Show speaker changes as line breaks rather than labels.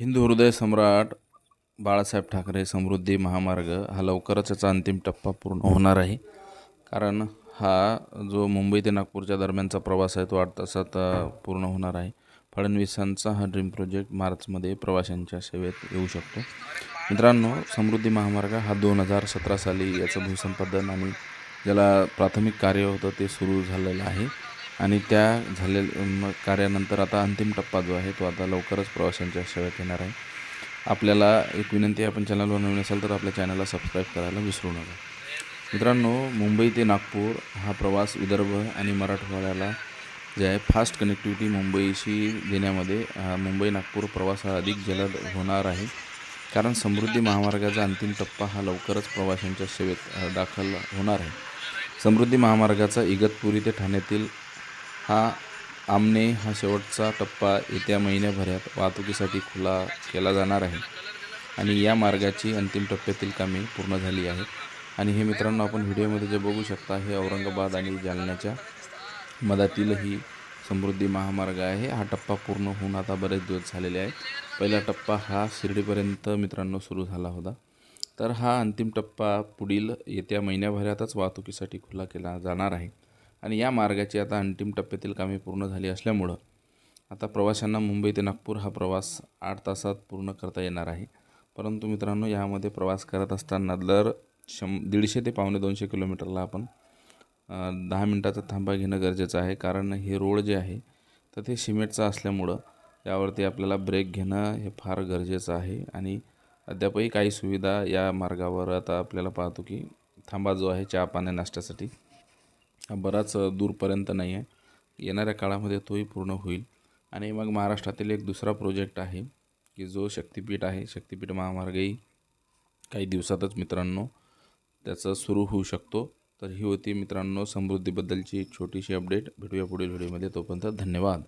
हिंदू हृदय सम्राट बाळासाहेब ठाकरे समृद्धी महामार्ग हा लवकरच याचा अंतिम टप्पा पूर्ण होणार आहे. कारण हा जो मुंबई ते नागपूरच्या दरम्यानचा प्रवास आहे तो आठ तासात पूर्ण होणार आहे. फडणवीसांचा हा ड्रीम प्रोजेक्ट मार्चमध्ये प्रवाशांच्या सेवेत येऊ शकतो. मित्रांनो समृद्धी महामार्ग हा दोन हजार सतरा साली याचं भूसंपादन आणि ज्याला प्राथमिक कार्य होतं ते सुरू झालेलं आहे. आणि त्या झाले कार्यानंतर आता अंतिम टप्पा जो आहे तो आता लवकरच प्रवाशांच्या सेवेत येणार आहे. आपल्याला एक विनंती आपण चॅनलवर नवीन असाल तर आपल्या चॅनलला सबस्क्राईब करायला विसरू नका. मित्रांनो मुंबई ते नागपूर हा प्रवास विदर्भ आणि मराठवाड्याला जे आहे फास्ट कनेक्टिव्हिटी मुंबईशी देण्यामध्ये हा मुंबई नागपूर प्रवास हा अधिक जलद होणार आहे. कारण समृद्धी महामार्गाचा अंतिम टप्पा हा लवकरच प्रवाशांच्या सेवेत दाखल होणार आहे. समृद्धी महामार्गाचा इगतपुरी ते ठाण्यातील हा आमने हा शेवटचा टप्पा येत्या महिन्याभरात वाहतुकीसाठी खुला केला जाणार आहे. आणि या मार्गाची अंतिम टप्प्यातील कामे पूर्ण झाली आहेत. आणि हे मित्रांनो आपण व्हिडिओमध्ये जे बघू शकता हे औरंगाबाद आणि जालन्याच्या मधातील ही समृद्धी महामार्ग आहे. हा टप्पा पूर्ण होऊन आता बरेच दिवस झालेले आहेत. पहिला टप्पा हा शिर्डीपर्यंत मित्रांनो सुरू झाला होता. तर हा अंतिम टप्पा पुढील येत्या महिन्याभरातच वाहतुकीसाठी खुला केला जाणार आहे. आणि या मार्गाची आता अंतिम टप्प्यातील कामे पूर्ण झाली असल्यामुळं आता प्रवाशांना मुंबई ते नागपूर हा प्रवास आठ तासात पूर्ण करता येणार आहे. परंतु मित्रांनो यामध्ये प्रवास करत असताना दर शं दीडशे ते पावणे दोनशे किलोमीटरला आपण दहा मिनटाचा थांबा घेणं गरजेचं आहे. कारण हे रोड जे आहे तर ते सिमेंटचं असल्यामुळं यावरती आपल्याला ब्रेक घेणं हे फार गरजेचं आहे. आणि अद्यापही काही सुविधा या मार्गावर आता आपल्याला पाहतो की थांबा जो आहे चहा पाण्या नाश्त्यासाठी. हा बराच दूरपर्यंत नाही आहे. येणाऱ्या काळामध्ये तोही पूर्ण होईल. आणि मग महाराष्ट्रातील एक दुसरा प्रोजेक्ट आहे की जो शक्तिपीठ आहे शक्तिपीठ महामार्गही काही दिवसातच मित्रांनो त्याचं सुरू होऊ शकतो. तर ही होती मित्रांनो समृद्धीबद्दलची एक छोटीशी अपडेट. भेटूया पुढील व्हिडिओमध्ये. तोपर्यंत धन्यवाद.